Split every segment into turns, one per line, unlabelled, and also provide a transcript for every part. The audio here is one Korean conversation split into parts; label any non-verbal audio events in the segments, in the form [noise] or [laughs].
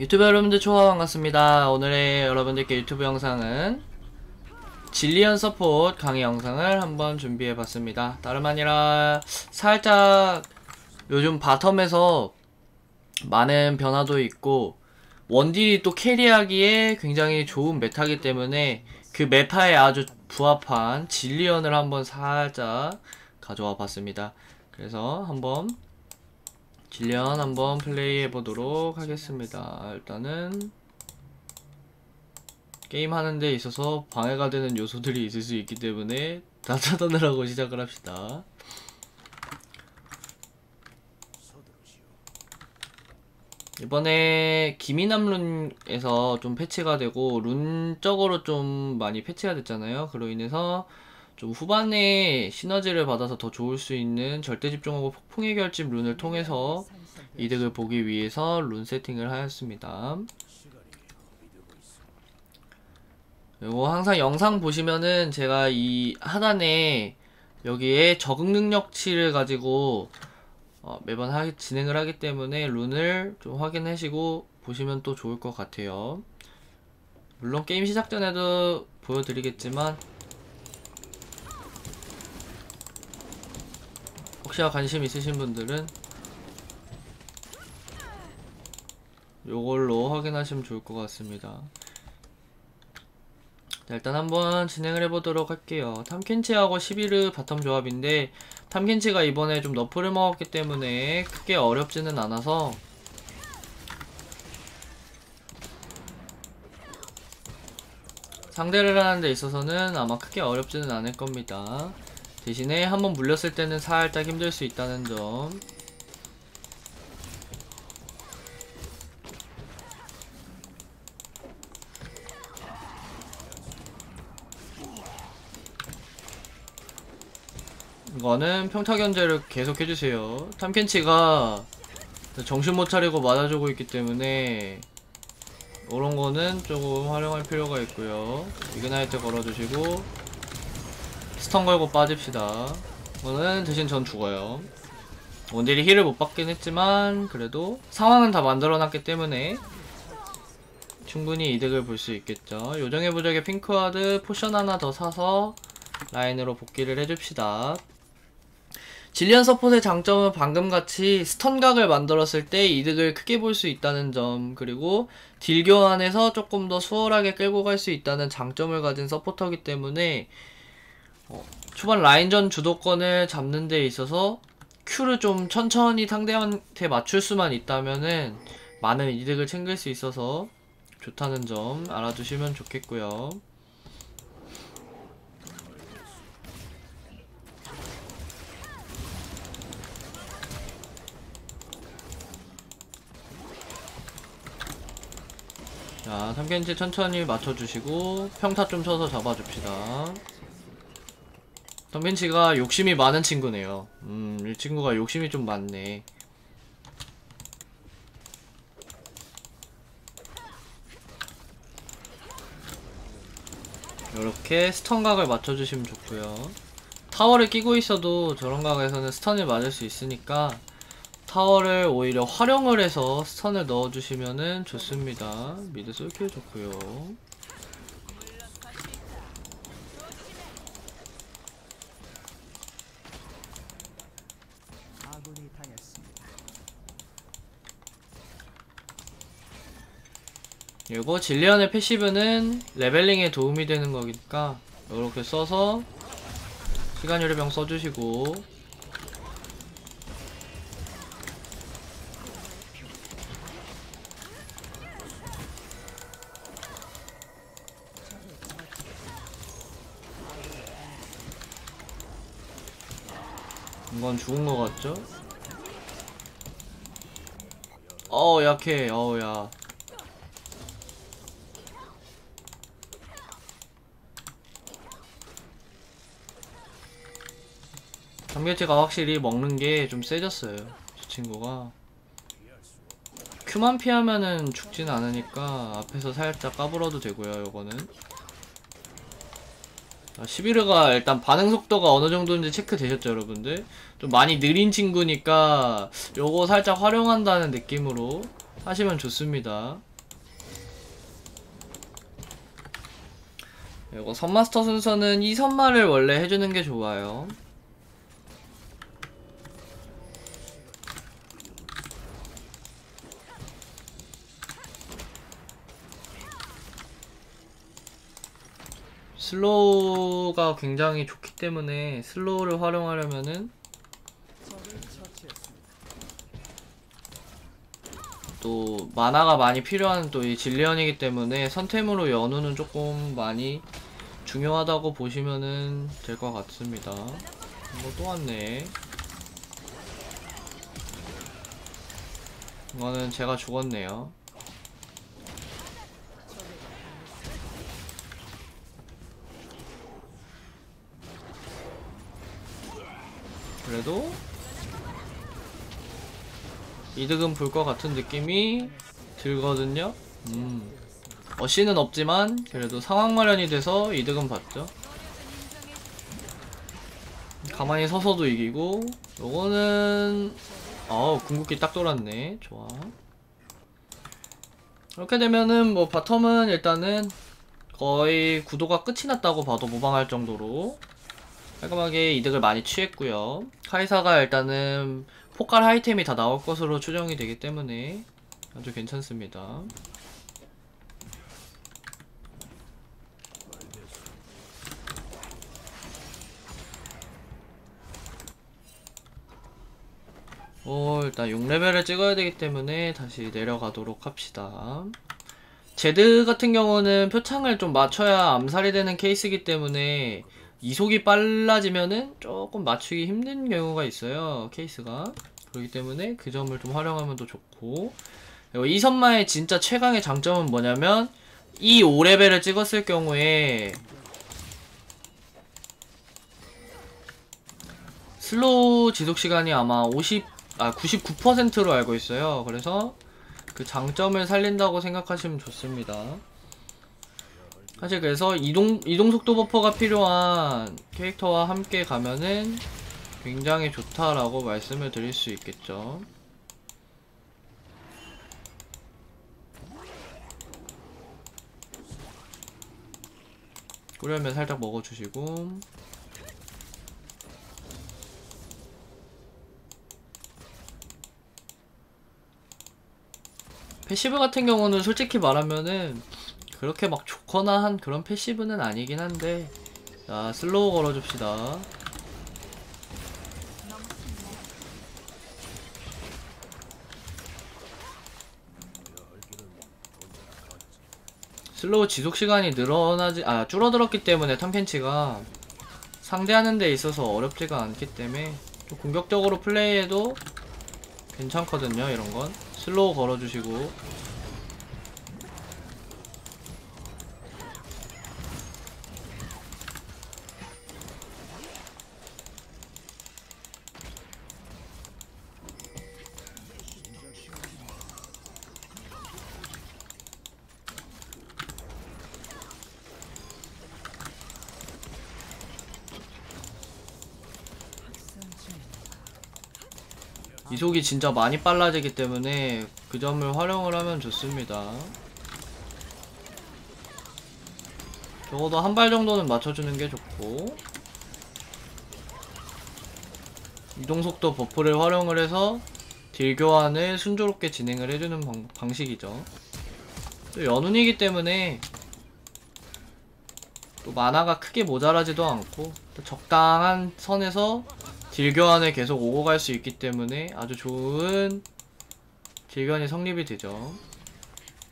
유튜브 여러분들 초하 반갑습니다. 오늘의 여러분들께 유튜브 영상은 진리언 서폿 강의 영상을 한번 준비해 봤습니다. 다름 아니라 살짝 요즘 바텀에서 많은 변화도 있고 원딜이 또 캐리하기에 굉장히 좋은 메타기 때문에 그 메타에 아주 부합한 진리언을 한번 살짝 가져와 봤습니다. 그래서 한번 질리언 한번 플레이 해보도록 하겠습니다. 일단은 게임 하는 데 있어서 방해가 되는 요소들이 있을 수 있기 때문에 다 차단을 하고 시작을 합시다. 이번에 기미남 룬에서 좀 패치가 되고 룬적으로 좀 많이 패치가 됐잖아요. 그로 인해서 좀 후반에 시너지를 받아서 더 좋을 수 있는 절대 집중하고 폭풍의 결집 룬을 통해서 이득을 보기 위해서 룬 세팅을 하였습니다. 그리고 항상 영상 보시면은 제가 이 하단에 여기에 적응 능력치를 가지고 어 매번 하기, 진행을 하기 때문에 룬을 좀 확인하시고 보시면 또 좋을 것 같아요. 물론 게임 시작 전에도 보여드리겠지만 혹시나 관심 있으신 분들은 요걸로 확인하시면 좋을 것 같습니다. 자, 일단 한번 진행을 해보도록 할게요. 탐켄치하고 11르 바텀 조합인데 탐켄치가 이번에 좀 너프를 먹었기 때문에 크게 어렵지는 않아서 상대를 하는 데 있어서는 아마 크게 어렵지는 않을 겁니다. 대신에 한번 물렸을 때는 살짝 힘들 수 있다는 점 이거는 평타 견제를 계속 해주세요. 탐켄치가 정신 못 차리고 맞아주고 있기 때문에 이런 거는 조금 활용할 필요가 있고요. 이그나이트 걸어주시고 스턴 걸고 빠집시다. 이거는 대신 전 죽어요. 원딜이 힐을 못 받긴 했지만 그래도 상황은 다 만들어놨기 때문에 충분히 이득을 볼 수 있겠죠. 요정의 부적의 핑크와드 포션 하나 더 사서 라인으로 복귀를 해줍시다. 질리언 서폿의 장점은 방금같이 스턴각을 만들었을 때 이득을 크게 볼 수 있다는 점 그리고 딜 교환에서 조금 더 수월하게 끌고 갈 수 있다는 장점을 가진 서포터기 때문에 어, 초반 라인전 주도권을 잡는 데 있어서 큐를 좀 천천히 상대한테 맞출 수만 있다면은 많은 이득을 챙길 수 있어서 좋다는 점 알아두시면 좋겠고요. 자, 삼견치 천천히 맞춰주시고 평타 좀 쳐서 잡아줍시다. 삼견치가 욕심이 많은 친구네요. 음, 이 친구가 욕심이 좀 많네. 이렇게 스턴 각을 맞춰주시면 좋고요. 타워를 끼고 있어도 저런 각에서는 스턴을 맞을 수 있으니까 타워를 오히려 활용을 해서 스턴을 넣어주시면 좋습니다. 미드 쏠킬 좋고요. 그리고 질리언의 패시브는 레벨링에 도움이 되는 거니까 이렇게 써서 시간 요리병 써주시고. 이건 죽은 거 같죠? 어 약해. 어우 야 삼겹제가 확실히 먹는 게 좀 세졌어요. 저 친구가. 큐만 피하면은 죽진 않으니까 앞에서 살짝 까불어도 되고요, 요거는. 아, 11회가 일단 반응 속도가 어느 정도인지 체크되셨죠, 여러분들? 좀 많이 느린 친구니까 요거 살짝 활용한다는 느낌으로 하시면 좋습니다. 이거 선마스터 순서는 이 선마를 원래 해주는 게 좋아요. 슬로우가 굉장히 좋기 때문에 슬로우를 활용하려면은 또 만화가 많이 필요한 또이 질리언이기 때문에 선템으로 연우는 조금 많이 중요하다고 보시면은 될 것 같습니다. 이거 또 왔네. 이거는 제가 죽었네요. 그래도 이득은 볼 것 같은 느낌이 들거든요. 음. 어시는 없지만 그래도 상황 마련이 돼서 이득은 봤죠. 가만히 서서도 이기고 요거는 어우 궁극기 딱 돌았네. 좋아. 이렇게 되면은 뭐 바텀은 일단은 거의 구도가 끝이 났다고 봐도 무방할 정도로 깔끔하게 이득을 많이 취했고요. 카이사가 일단은 포칼 하이템이 다 나올 것으로 추정이 되기 때문에 아주 괜찮습니다. 오, 일단 6레벨을 찍어야 되기 때문에 다시 내려가도록 합시다. 제드 같은 경우는 표창을 좀 맞춰야 암살이 되는 케이스이기 때문에 이속이 빨라지면은 조금 맞추기 힘든 경우가 있어요. 케이스가. 그렇기 때문에 그 점을 좀 활용하면 더 좋고 그리고 이 선마의 진짜 최강의 장점은 뭐냐면 이 5레벨을 찍었을 경우에 슬로우 지속 시간이 아마 50, 아 99%로 알고 있어요. 그래서 그 장점을 살린다고 생각하시면 좋습니다. 사실 그래서 이동 이동 속도 버퍼가 필요한 캐릭터와 함께 가면은 굉장히 좋다라고 말씀을 드릴 수 있겠죠. 끓여면 살짝 먹어주시고 패시브 같은 경우는 솔직히 말하면은 그렇게 막 좋거나 한 그런 패시브는 아니긴 한데 자 슬로우 걸어줍시다. 슬로우 지속 시간이 늘어나지 아 줄어들었기 때문에 탐켄치가 상대하는 데 있어서 어렵지가 않기 때문에 좀 공격적으로 플레이해도 괜찮거든요 이런 건. 슬로우 걸어주시고 이속이 진짜 많이 빨라지기 때문에 그 점을 활용을 하면 좋습니다. 적어도 한 발 정도는 맞춰주는 게 좋고 이동속도 버프를 활용을 해서 딜 교환을 순조롭게 진행을 해주는 방, 방식이죠. 또 연운이기 때문에 또 만화가 크게 모자라지도 않고 또 적당한 선에서 딜 교환을 계속 오고 갈 수 있기 때문에 아주 좋은 딜 교환이 성립이 되죠.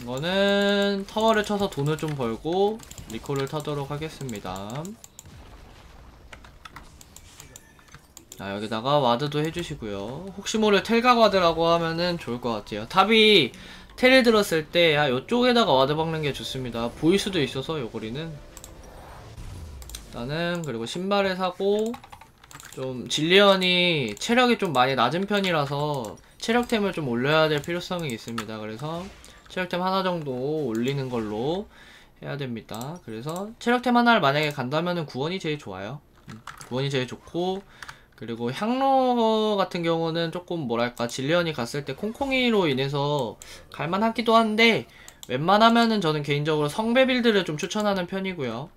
이거는 타워를 쳐서 돈을 좀 벌고 리콜을 타도록 하겠습니다. 자 여기다가 와드도 해주시고요. 혹시 모를 텔각 와드라고 하면은 좋을 것 같아요. 탑이 텔을 들었을 때 아, 요쪽에다가 와드 박는 게 좋습니다. 보일 수도 있어서 요거리는 일단은 그리고 신발을 사고 좀 질리언이 체력이 좀 많이 낮은 편이라서 체력템을 좀 올려야 될 필요성이 있습니다. 그래서 체력템 하나 정도 올리는 걸로 해야 됩니다. 그래서 체력템 하나를 만약에 간다면은 구원이 제일 좋아요. 음, 구원이 제일 좋고 그리고 향로 같은 경우는 조금 뭐랄까 질리언이 갔을 때 콩콩이로 인해서 갈만하기도 한데 웬만하면은 저는 개인적으로 성배 빌드를 좀 추천하는 편이고요.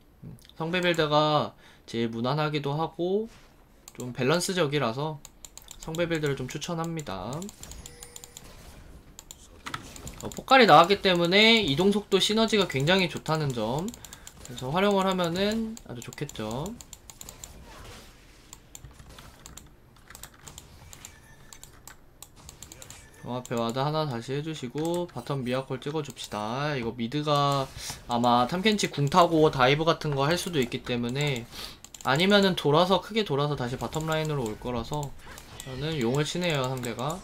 성배 빌드가 제일 무난하기도 하고 좀 밸런스적이라서 성배 빌드를 좀 추천합니다. 어, 폭발이 나왔기 때문에 이동 속도 시너지가 굉장히 좋다는 점. 그래서 활용을 하면은 아주 좋겠죠. 어, 앞에 와드 하나 다시 해주시고 바텀 미아콜 찍어줍시다. 이거 미드가 아마 탐켄치 궁 타고 다이브 같은 거 할 수도 있기 때문에 아니면은 돌아서 크게 돌아서 다시 바텀 라인으로 올 거라서 저는 용을 치네요 상대가.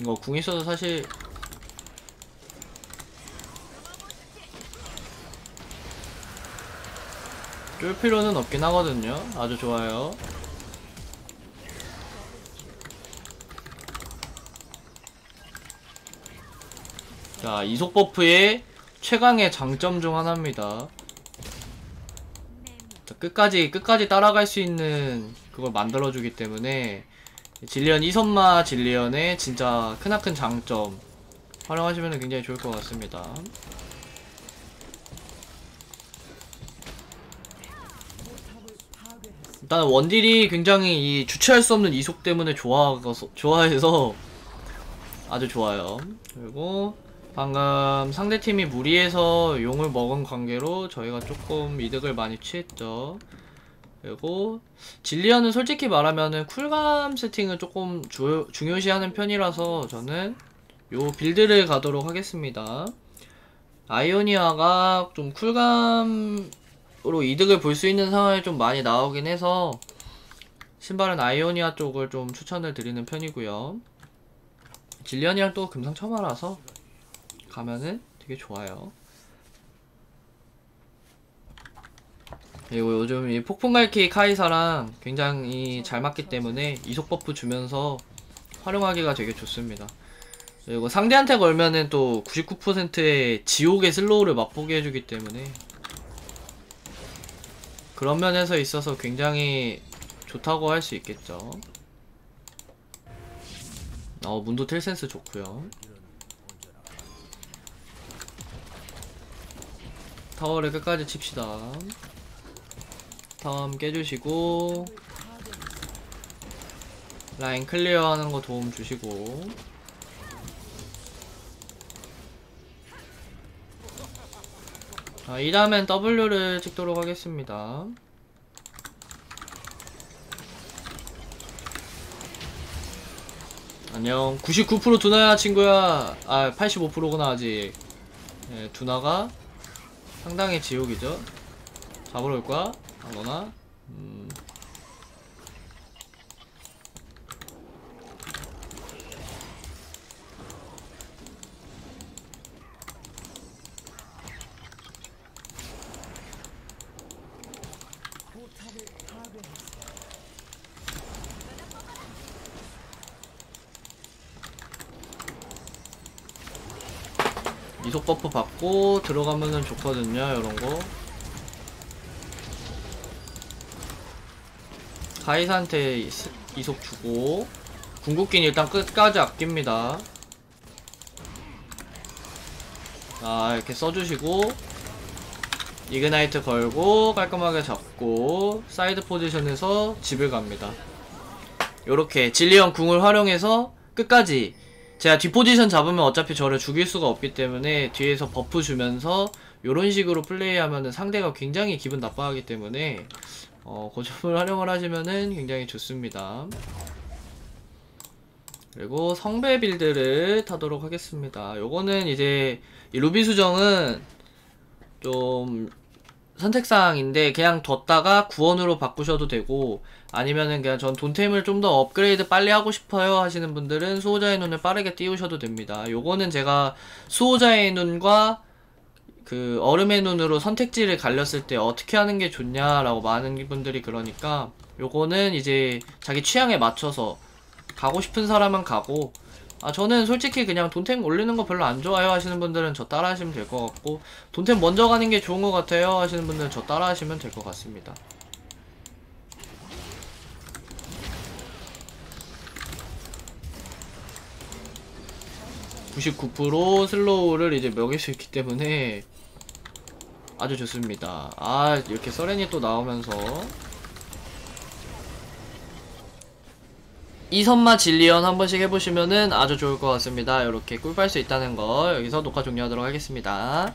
이거 궁 있어도 사실 쫄 필요는 없긴 하거든요. 아주 좋아요. 자, 이속 버프의 최강의 장점 중 하나입니다. 자, 끝까지, 끝까지 따라갈 수 있는 그걸 만들어주기 때문에 질리언 이선마 질리언의 진짜 크나큰 장점 활용하시면 굉장히 좋을 것 같습니다. 일단 원딜이 굉장히 이 주체할 수 없는 이속 때문에 좋아서 좋아해서 아주 좋아요. 그리고 방금 상대팀이 무리해서 용을 먹은 관계로 저희가 조금 이득을 많이 취했죠. 그리고 질리언은 솔직히 말하면은 쿨감 세팅을 조금 주, 중요시하는 편이라서 저는 요 빌드를 가도록 하겠습니다. 아이오니아가 좀 쿨감 으로 이득을 볼 수 있는 상황이 좀 많이 나오긴 해서 신발은 아이오니아 쪽을 좀 추천을 드리는 편이고요. 질리언이랑 또 금상첨화라서 가면은 되게 좋아요. 그리고 요즘 이 폭풍갈키 카이사랑 굉장히 잘 맞기 때문에 이속 버프 주면서 활용하기가 되게 좋습니다. 그리고 상대한테 걸면은 또 99%의 지옥의 슬로우를 맛보게 해주기 때문에 그런 면에서 있어서 굉장히 좋다고 할 수 있겠죠. 어, 문도 텔센스 좋고요. 타워를 끝까지 칩시다. 다음 깨주시고 라인 클리어하는 거 도움 주시고 자, 이 다음엔 W를 찍도록 하겠습니다. 안녕 99% 두나야 친구야 아 85%구나 아직 예, 두나가 상당히 지옥이죠 잡으러 올 거야? 안 오나? 음. 이속 버프 받고 들어가면은 좋거든요, 이런 거. 가이사한테 이속 주고 궁극기는 일단 끝까지 아낍니다. 자, 이렇게 써주시고 이그나이트 걸고 깔끔하게 잡고 사이드 포지션에서 집을 갑니다. 요렇게 진리형 궁을 활용해서 끝까지 제가 뒷포지션 잡으면 어차피 저를 죽일 수가 없기 때문에 뒤에서 버프 주면서 요런 식으로 플레이하면은 상대가 굉장히 기분 나빠하기 때문에 어, 고점을 [laughs] 활용을 하시면은 굉장히 좋습니다. 그리고 성배 빌드를 타도록 하겠습니다. 요거는 이제 이 루비 수정은 좀 선택사항인데 그냥 뒀다가 구원으로 바꾸셔도 되고 아니면은 그냥 전 돈템을 좀 더 업그레이드 빨리 하고 싶어요 하시는 분들은 수호자의 눈을 빠르게 띄우셔도 됩니다. 요거는 제가 수호자의 눈과 그 얼음의 눈으로 선택지를 갈렸을 때 어떻게 하는 게 좋냐라고 많은 분들이 그러니까 요거는 이제 자기 취향에 맞춰서 가고 싶은 사람은 가고 아 저는 솔직히 그냥 돈템 올리는 거 별로 안 좋아요 하시는 분들은 저 따라 하시면 될 것 같고 돈템 먼저 가는 게 좋은 것 같아요 하시는 분들은 저 따라 하시면 될 것 같습니다. (99%) 슬로우를 이제 먹일 수 있기 때문에 아주 좋습니다 아 이렇게 서렌이 또 나오면서 이선마 진리언 한 번씩 해보시면은 아주 좋을 것 같습니다. 이렇게 꿀 빨 수 있다는 거 여기서 녹화 종료하도록 하겠습니다